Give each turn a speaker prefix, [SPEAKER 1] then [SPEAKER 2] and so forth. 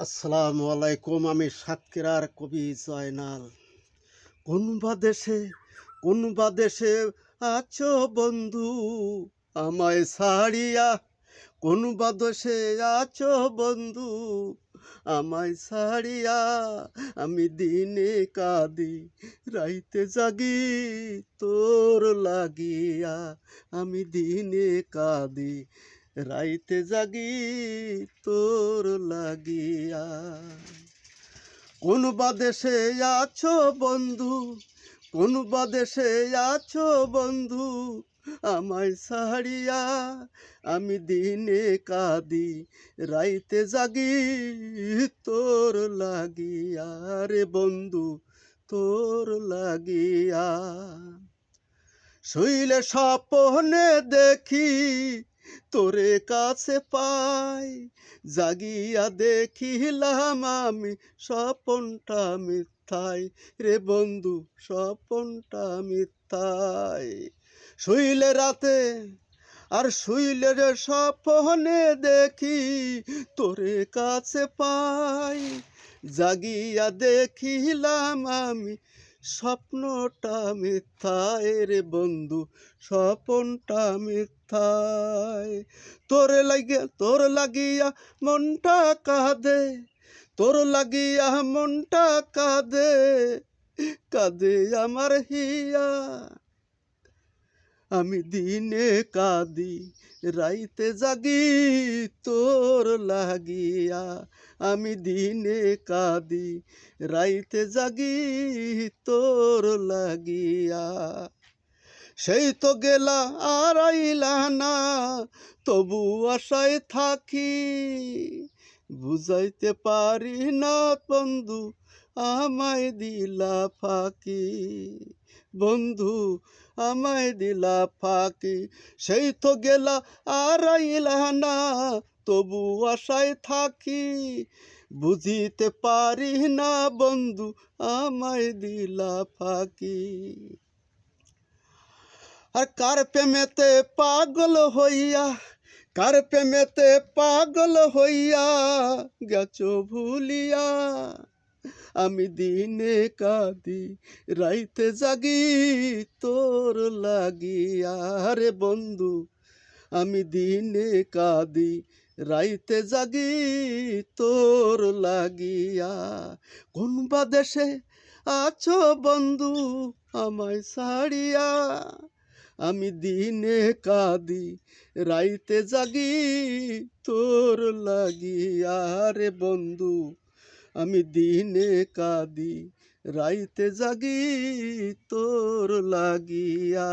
[SPEAKER 1] আসসালামু আলাইকুম, আমি সাতক্ষীরার কবি জয়নাল। কোন বা দেশে কোন বা দেশে আছো বন্ধু আমায় ছাড়িয়া? কোন বা দেশে আছো বন্ধু আমায় ছাড়িয়া? আমি দিনে কাঁদি, রাইতে জাগি তোর লাগিয়া। আমি দিনে কাঁদি রাইতে জাগি তোর লাগিয়া। কোন বা দেশে আছো বন্ধু, কোন বা দেশে আছো বন্ধু, আমায় ছাড়িয়া আমি দিনে কাঁদি, রাইতে জাগি তোর লাগিয়া। রে বন্ধু, তোর লাগিয়া। শৈলে স্বপনে দেখি তোরে কাছে পাই, জাগিয়া দেখিলাম আমি স্বপনটা মিথ্যাই। রে বন্ধু, স্বপনটা মিথ্যাই। শুইলে রাতে আর শুইলে রে স্বপনে দেখি, তোরে কাছে পাই। জাগিয়া দেখিলাম আমি স্বপ্নটা মিথ্যায় রে বন্ধু, স্বপনটা মিথ্যায়। তোর লাগিয়া তোর লাগিয়া মনটা কাঁদে, তোর লাগিয়া মনটা কাঁদে কাঁদে আমার হিয়া। আমি দিনে কাঁদি, রাইতে জাগি তোর লাগিয়া। আমি দিনে কাঁদি, রাইতে জাগি তোর লাগিয়া। সেই তো গেলা আর আইলা না, তবু আশায় থাকি। বুঝাইতে পারি না বন্ধু, আমায় দিলা ফাঁকি। বন্ধু, আমায় দিলা ফাঁকি। সেই তো গেলা আর না, তবু আশায় থাকি। বুঝিতে পারি না বন্ধু, আমায় দিলা ফাঁকি। আর কার প্রেমেতে পাগল হইয়া, কার প্রেমেতে পাগল হইয়া গেছো ভুলিয়া? আমি দিনে কাঁদি, রাইতে জাগি তোর লাগিয়া রে বন্ধু, আমি দিনে কাঁদি, রাইতে জাগি তোর লাগিয়া। কোন বা দেশে আছো বন্ধু আমায় ছাড়িয়া? আমি দিনে কাঁদি, রাইতে জাগি তোর লাগিয়া। রে বন্ধু আমি দিনে কাঁদি রাইতে জাগি তোর লাগিয়া।